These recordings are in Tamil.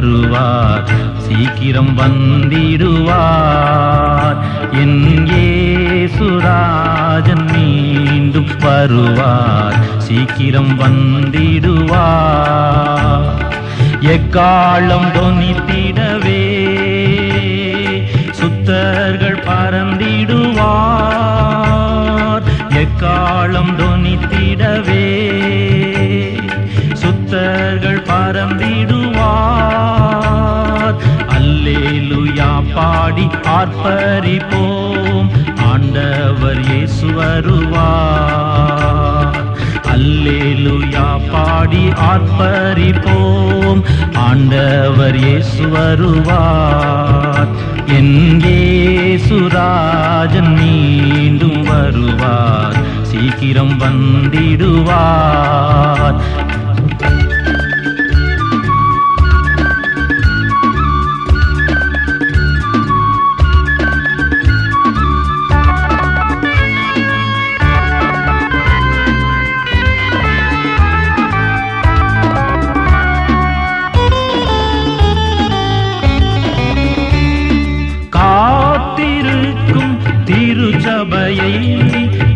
வருவார். சீக்கிரம் வந்திடுவார். என் இயேசுராஜன் மீண்டும் வருவார். சீக்கிரம் வந்திடுவார். எக்காலம் தொனித்திடவே சுத்தர்கள் பறந்திடுவார். பாடி ஆர்ப்பரிப்போம். ஆண்டவர் இயேசு வருவார். அல்லேலுயா பாடி ஆர்ப்பரிப்போம். ஆண்டவர் இயேசு வருவார். என் இயேசுராஜன் மீண்டும் வருவார். சீக்கிரம் வந்திடுவார்.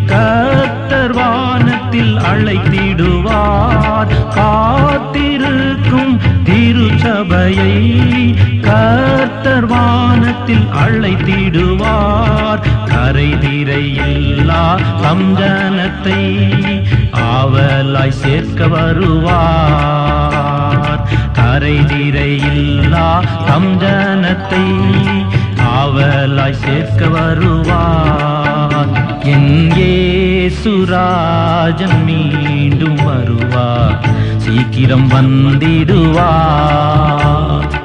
கத்தர் வானத்தில் அழைத்திடுவார். காத்திருக்கும் திருச்சபையை கர்த்தர் வானத்தில் அழைத்திடுவார். கரைதிரையில்லா தம் ஜனத்தை ஆவலாய் சேர்க்க வருவார். கரைதிரையில்லா தம் ஜனத்தை ஆவலாய் சேர்க்க வருவார். ஏசுராஜன் மீண்டும் வருவார். சீக்கிரம் வந்திடுவார்.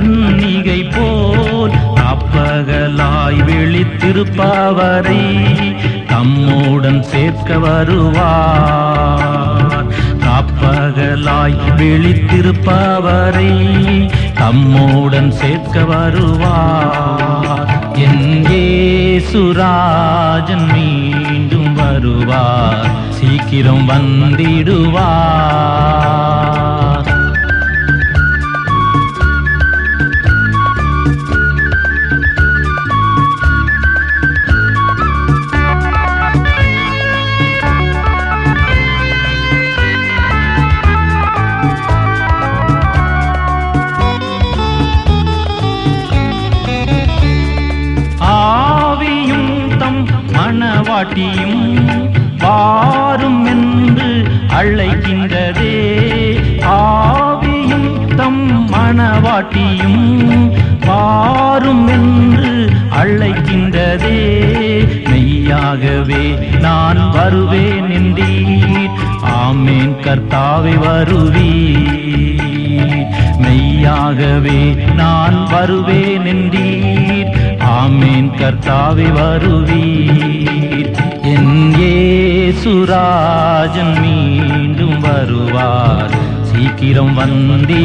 கன்னிகை போல் அப்பகலாய் விழித்திருப்பவரை தம்முடன் சேர்க்க வருவார். அப்பகலாய் விழித்திருப்பவரை தம்முடன் சேர்க்க வருவார். எங்கே சுராஜன் மீண்டும் வருவார். சீக்கிரம் வந்திடுவார். மணவாட்டியும் வாரும் என்று அழைக்கின்றதே. ஆவியும் தம் மனவாட்டியும் வாரும் என்று அழைக்கின்றதே. மெய்யாகவே நான் வருவேன் என்றீர். ஆமேன் கர்த்தாவை வருவீர். மெய்யாகவே நான் வருவேன் என்றீர். ஆமேன் கர்த்தாவை வருவீர். ஏசுராஜன் மீண்டும் வருவார் சீக்கிரம் வந்திடுவார்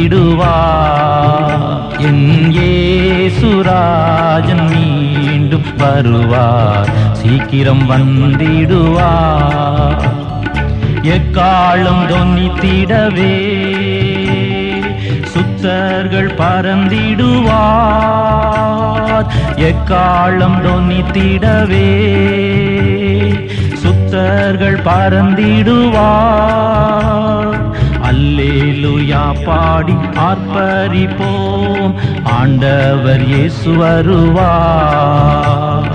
என் ஏசுராஜன் மீண்டும் வருவார் சீக்கிரம் வந்திடுவார் எக்காலம் தொன்னித்திடவே சுத்தர்கள் பறந்திடுவார் எக்காலம் தொன்னித்திடவே சுத்தர்கள் பறந்திடுவார். அல்லேலுயா பாடி ஆர்ப்பரிப்போம். ஆண்டவர் இயேசு வருவார்.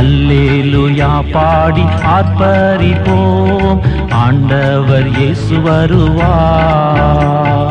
அல்லேலுயா பாடி ஆர்ப்பரிப்போம். ஆண்டவர் இயேசு வருவார்.